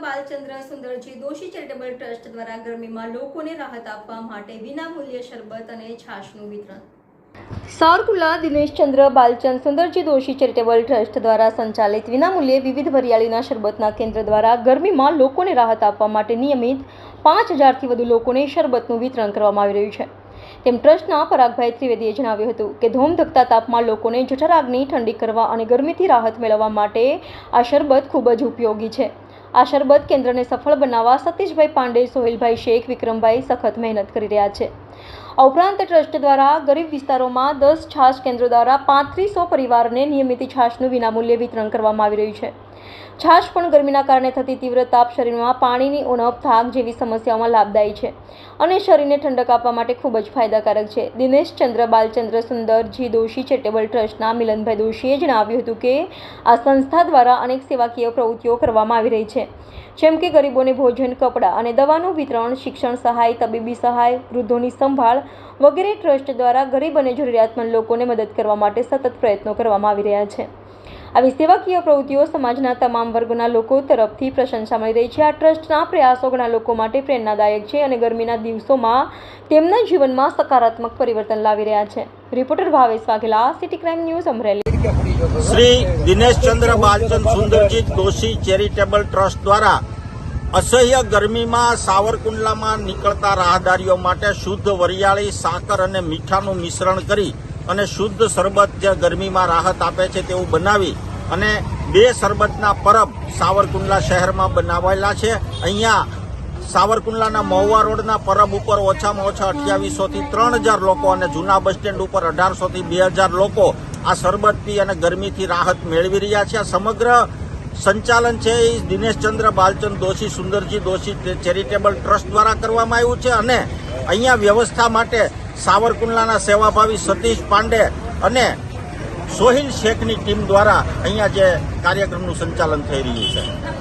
Balchandra Sundarji Doshi charitable trust દ્વારા ગરમીમાં લોકોને રાહત આપવા માટે વિનામૂલ્ય શરબત અને છાશનું વિતરણ. સાવરકુલા દિનેશચંદ્ર બાલચંદ સુંદરજી દોશી ચેરિટેબલ ટ્રસ્ટ દ્વારા સંચાલિત વિનામૂલ્યે વિવિધ વરિયાળીના શરબતના કેન્દ્ર દ્વારા ગરમીમાં લોકોને રાહત આપવા માટે નિયમિત પાંચ હજારથી વધુ લોકોને શરબતનું વિતરણ કરવામાં આવી રહ્યું છે. તેમ ટ્રસ્ટના પરાગભાઈ ત્રિવેદીએ જણાવ્યું હતું કે ધોમધકતા તાપમાં લોકોને જઠરાગની ઠંડી કરવા અને ગરમીથી રાહત મેળવવા માટે આ શરબત ખૂબ જ ઉપયોગી છે. આ શરબત કેન્દ્રને સફળ બનાવવા સતીશભાઈ પાંડે, સોહેલભાઈ શેખ, વિક્રમભાઈ સખત મહેનત કરી રહ્યા છે. આ ઉપરાંત ટ્રસ્ટ દ્વારા ગરીબ વિસ્તારોમાં દસ છાશ કેન્દ્રો દ્વારા પાંત્રીસો પરિવારને નિયમિત છાશનું વિનામૂલ્યે વિતરણ કરવામાં આવી રહ્યું છે. છાશ પણ ગરમીના કારણે થતી તીવ્ર તાપ શરીરમાં પાણીની ઉણપ, થાક જેવી સમસ્યાઓમાં લાભદાયી છે અને શરીરને ઠંડક આપવા માટે ખૂબ જ ફાયદાકારક છે. દિનેશ ચંદ્ર, બાલચંદ્ર સુંદરજી દોશી ચેરિટેબલ ટ્રસ્ટના મિલનભાઈ દોશીએ જણાવ્યું હતું કે, આ સંસ્થા દ્વારા અનેક સેવાકીય પ્રવૃત્તિઓ કરવામાં આવી રહી છે, જેમ કે ગરીબોને ભોજન, કપડાં અને દવાનું વિતરણ, શિક્ષણ સહાય, તબીબી સહાય, વૃદ્ધોની સંભાળ વગેરે ટ્રસ્ટ દ્વારા ગરીબ અને જરૂરિયાતમંદ લોકોને મદદ કરવા માટે સતત પ્રયત્નો કરવામાં આવી રહ્યા છે. આવી સેવાકીય પ્રવૃત્તિઓ સમાજના તમામ વર્ગના લોકો તરફથી પ્રશંસા મળી રહી છે. આ ટ્રસ્ટના પ્રયાસો ઘણા લોકો માટે પ્રેરણાદાયક છે અને ગરમીના દિવસોમાં તેમના જીવનમાં સકારાત્મક પરિવર્તન લાવી રહ્યા છે. Reporter Bhavesh Vaghela, city crime news Amreli. Shri Dineshchandra Balchand Sundarjit Doshi charitable trust દ્વારા અસહ્ય ગરમીમાં સાવરકુંડલામાં નીકળતા રાહદારીઓ માટે શુદ્ધ વરિયાળી, સાકર અને મીઠાનું મિશ્રણ કરી અને શુદ્ધ શરબત જે ગરમીમાં રાહત આપે છે તેવું બનાવી અને બે શરબતના પરબ સાવરકુંડલા શહેરમાં બનાવેલા છે. અહીંયા સાવરકુંડલાના મહુવા રોડના પરબ ઉપર ઓછામાં ઓછા અઠ્યાવીસોથી ત્રણ હજાર લોકો અને જૂના બસ સ્ટેન્ડ ઉપર અઢારસોથી બે હજાર લોકો આ શરબત પી અને ગરમીથી રાહત મેળવી રહ્યા છે. સમગ્ર સંચાલન છે એ દિનેશચંદ્ર બાલચંદ દોશી, સુંદરજી દોશી ચેરિટેબલ ટ્રસ્ટ દ્વારા કરવામાં આવ્યું છે અને અહીંયા વ્યવસ્થા માટે સાવરકુંડલાના સેવાભાવી સતીશ પાંડે અને સોહિલ શેખની ટીમ દ્વારા અહીંયા જે કાર્યક્રમનું સંચાલન થઈ રહ્યું છે.